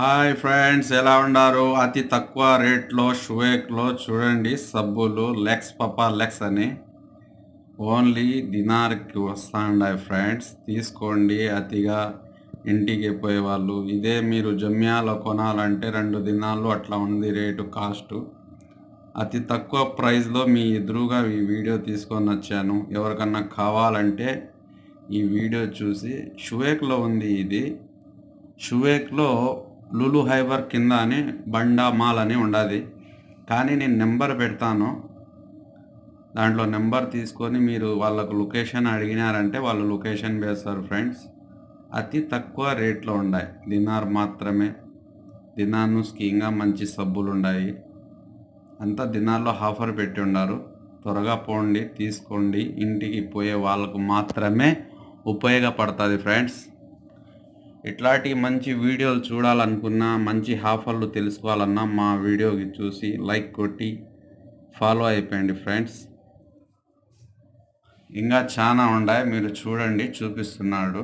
Hi friends ఎలా ఉన్నారు? అతి తక్కువ రేట్లో షువేక్లో చూడండి సబ్బులు లెక్స్ పపా లెక్స్ అని. ఓన్లీ దినార్కి వస్తాండాయి ఫ్రెండ్స్. తీసుకోండి అతిగా ఇంటికి పోయే వాళ్ళు. ఇదే మీరు జమ్యాలో కొనాలంటే రెండు దినాలు అట్లా ఉంది రేటు కాస్ట్. అతి తక్కువ ప్రైస్లో మీ ఎదురుగా ఈ వీడియో తీసుకొని వచ్చాను. ఎవరికన్నా కావాలంటే ఈ వీడియో చూసి షువేక్లో ఉంది ఇది. షువేక్లో లులు హైబర్ కింద అని బండా మాల్ అని ఉండదు. కానీ నేను నెంబర్ పెడతాను. దాంట్లో నెంబర్ తీసుకొని మీరు వాళ్ళకు లొకేషన్ అడిగినారంటే వాళ్ళు లొకేషన్ వేస్తారు ఫ్రెండ్స్. అతి తక్కువ రేట్లో ఉన్నాయి దినార్ మాత్రమే. దినాను స్కీంగా మంచి సబ్బులు ఉన్నాయి అంతా దినాల్లో ఆఫర్ పెట్టి ఉన్నారు త్వరగా పోండి తీసుకోండి. ఇంటికి పోయే వాళ్ళకు మాత్రమే ఉపయోగపడుతుంది ఫ్రెండ్స్. ఇట్లాంటి మంచి వీడియోలు చూడాలనుకున్నా మంచి ఆఫర్లు తెలుసుకోవాలన్నా మా వీడియోకి చూసి లైక్ కొట్టి ఫాలో అయిపోయండి ఫ్రెండ్స్. ఇంకా చాలా ఉన్నాయి మీరు చూడండి చూపిస్తున్నాడు.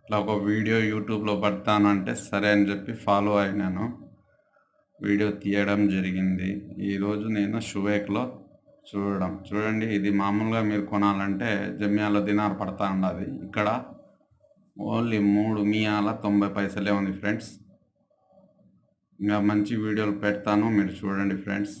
ఇట్లా ఒక వీడియో యూట్యూబ్లో పడతానంటే సరే అని చెప్పి ఫాలో అయినాను. వీడియో తీయడం జరిగింది. ఈరోజు నేను షువేక్లో చూడడం. చూడండి ఇది మామూలుగా మీరు కొనాలంటే జమ్యాలో దినార్ పడతా ఉండదు. ఇక్కడ ఓన్లీ మూడు మియాల తొంభై పైసలే ఉంది ఫ్రెండ్స్. ఇంకా మంచి వీడియోలు పెడతాను మీరు చూడండి ఫ్రెండ్స్.